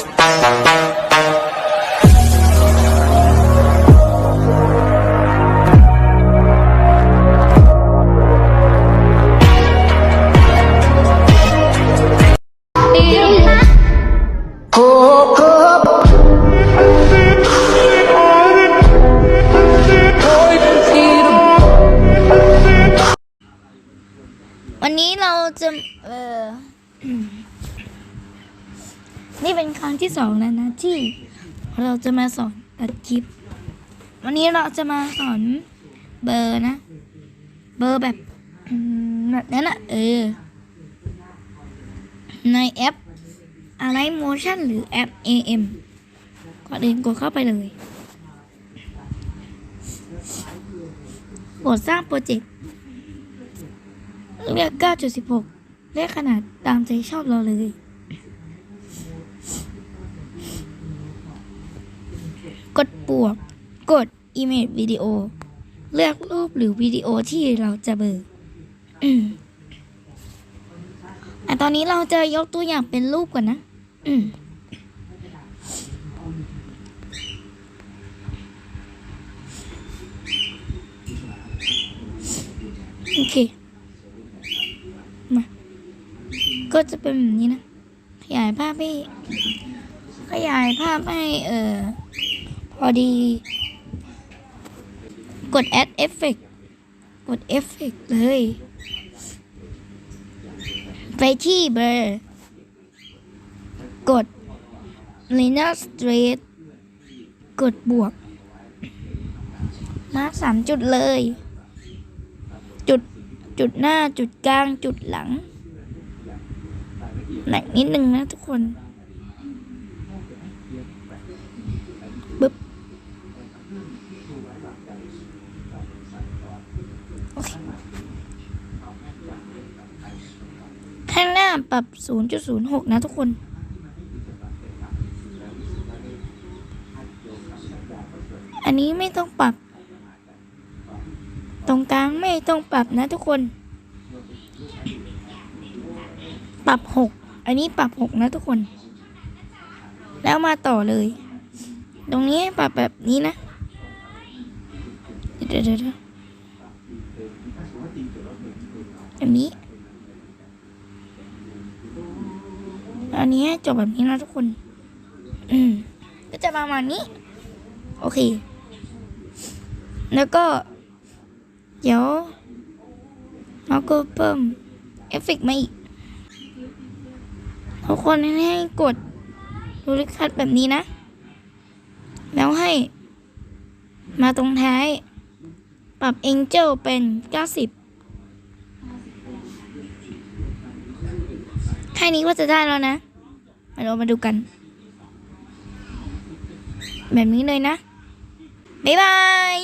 วันนี้เราจะเออ นี่เป็นครั้งที่สองแล้วนะที่เราจะมาสอนอัดคลิป วันนี้เราจะมาสอนเบอร์นะ เบอร์แบบแบบนั้นอะเออ ในแอปอะไร motion หรือแอป AM ก่อนอื่นกดเข้าไปเลยกดสร้างโปรเจกต์เลือก9.16เลขขนาดตามใจชอบเราเลย กดบวก กด Image Video เลือกรูปหรือวิดีโอที่เราจะเบลอร์อะตอนนี้เราจะยกตัวอย่างเป็นรูปก่อนนะ อืมโอเค มา ก็จะเป็นแบบนี้นะ ขยายภาพให้ ขยายภาพให้ เออ พอดี กด add effect กด effect เลย ไปที่เบอร์ กด linear straight กดบวก มาสามจุดเลย จุด จุดหน้าจุดกลางจุดหลัง หนักนิดนึงนะทุกคนปึ๊บโอเคข้างหน้าปรับ 0.06 นะทุกคน อันนี้ไม่ต้องปรับ ตรงกลางไม่ต้องปรับนะทุกคน ปรับหกอันนี้ปรับหกนะทุกคน แล้วมาต่อเลย ตรงนี้ปรับแบบนี้นะ เดี๋ยวเดี๋ยวเดี๋ยวแบบนี้ อันนี้จบแบบนี้นะทุกคน อืม ก็จะประมาณนี้ โอเค แล้วก็ เดี๋ยวเราก็เพิ่มเอฟเฟกต์มาอีกทุกคนให้กดดูลิคัดแบบนี้นะ แล้วให้ มาตรงท้าย ปรับ Angel เป็น 90 แค่นี้ก็จะได้แล้วนะ มาเรามาดูกัน แบบนี้เลยนะ บ๊ายบาย